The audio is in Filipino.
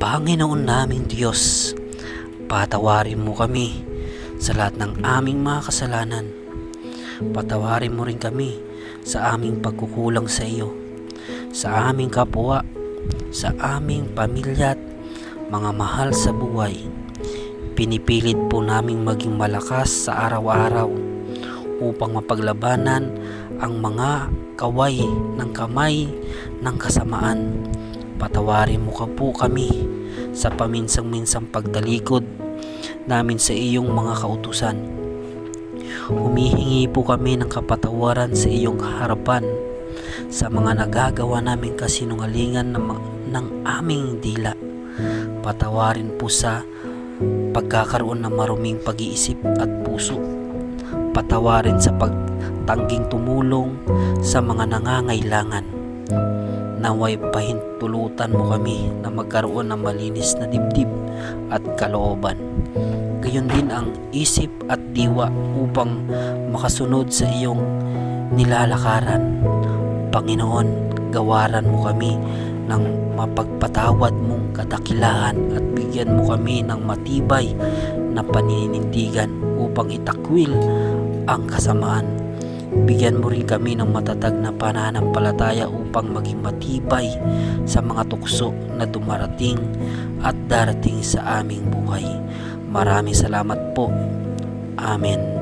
Panginoon naming Diyos, patawarin mo kami sa lahat ng aming mga kasalanan. Patawarin mo rin kami sa aming pagkukulang sa iyo, sa aming kapwa, sa aming pamilya at mga mahal sa buhay. Pinipilit po naming maging malakas sa araw-araw upang mapaglabanan ang mga kaway ng kamay ng kasamaan. Patawarin mo ka po kami sa paminsang-minsang pagtalikod namin sa iyong mga kautusan. Humihingi po kami ng kapatawaran sa iyong harapan sa mga nagagawa namin kasinungalingan ng, ng aming dila. Patawarin po sa pagkakaroon ng maruming pag-iisip at puso. Patawarin sa pagtangging tumulong sa mga nangangailangan. Naway pahintulutan mo kami na magkaroon ng malinis na dibdib at kalooban. Gayon din ang isip at diwa upang makasunod sa iyong nilalakaran. Panginoon, gawaran mo kami ng mapagpatawad mong kadakilaan at bigyan mo kami ng matibay na paninindigan upang itakwil ang kasamaan. Bigyan mo rin kami ng matatag na pananampalataya upang maging matibay sa mga tukso na dumarating at darating sa aming buhay. Maraming salamat po. Amen.